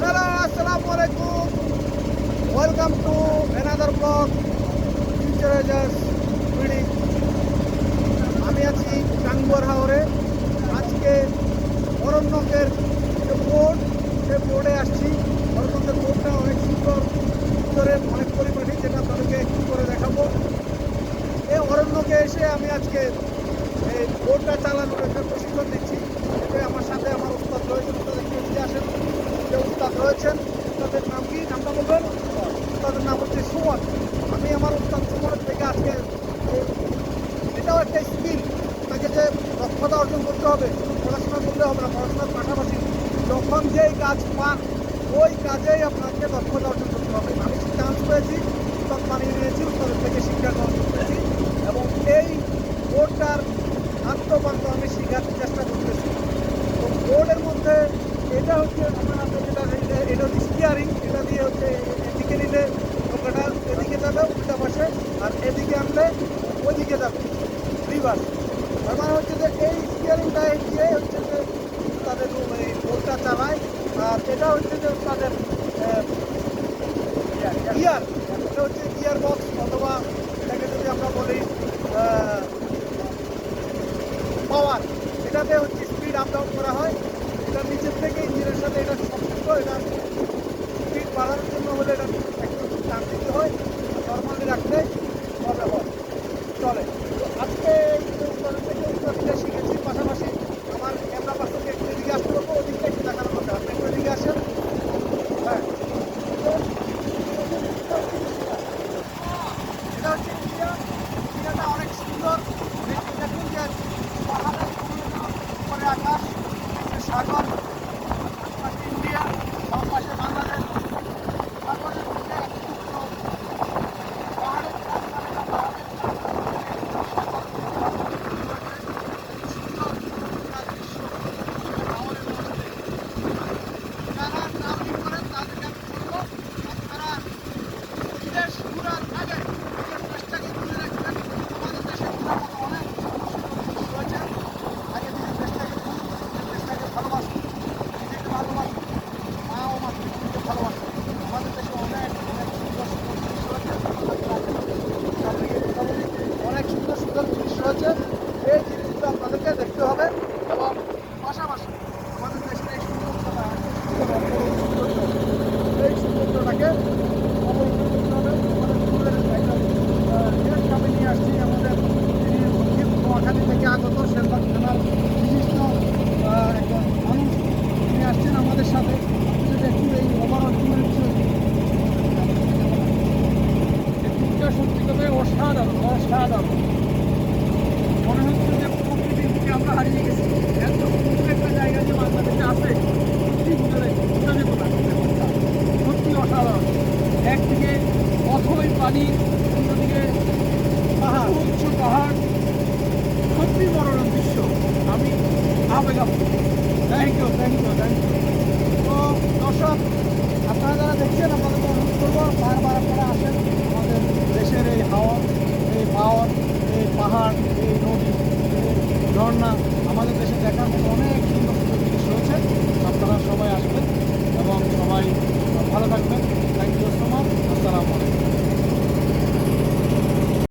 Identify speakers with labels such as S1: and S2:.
S1: Hello আসসালামু আলাইকুম। Welcome to another blog future অরণ্যকে আমি আজকে এই বোর্ডটা চালানোর একটা প্রশিক্ষণ দিচ্ছি এতে আমার সাথে আমার উস্তাদ রয়েছেন, উস্তাদের কেউ যদি আসেন যে উস্তাদ রয়েছেন, উস্তাদের নাম কি? নামটা বলবেন? উস্তাদের নাম হচ্ছে সুমন। আমি আমার উস্তাদ সুমনের থেকে আজকে এটাও একটা স্কিল তাকে যে দক্ষতা অর্জন করতে হবে, পড়াশোনা করলে হবে না পড়াশোনার পাশাপাশি যখন যেই কাজ পান, ওই কাজেই আপনাকে দক্ষতা অর্জন করতে হবে। আমি চান্স পেয়েছি, উস্তাদ বানিয়ে নিয়েছি, উস্তাদের থেকে শিক্ষা গ্রহণ এটা- হচ্ছে স্টিয়ারিং এটা দিয়ে হচ্ছে এদিকে নিলে নৌকাটা এদিকে যাবে উল্টা পাশে আর এদিকে আনলে ওইদিকে যাবে রিভার্স তার হচ্ছে যে এই স্টিয়ারিংটা দিয়ে হচ্ছে যে তাদের বোটটা চালায় আর এটা হচ্ছে যে তাদের গিয়ার এটা হচ্ছে গিয়ার বক্স অথবা এটাকে যদি আমরা বলি বাড়ানোর জন্য হলে এটা
S2: সত্যি কথা অসাধারণ অসাধারণ মনে হচ্ছে যে প্রকৃতির দিকে আমরা হারিয়ে গেছি। এত সুন্দর একটা জায়গা যে বাংলাদেশে আছে, সত্যি ব্যাপারটা। সত্যি অসাধারণ। একদিকে অথই পানি, অন্যদিকে
S1: পাহাড়।
S2: উচ্চ পাহাড়। সত্যি মনোরম দৃশ্য। আমি আবেগ থ্যাংক ইউ থ্যাংক ইউ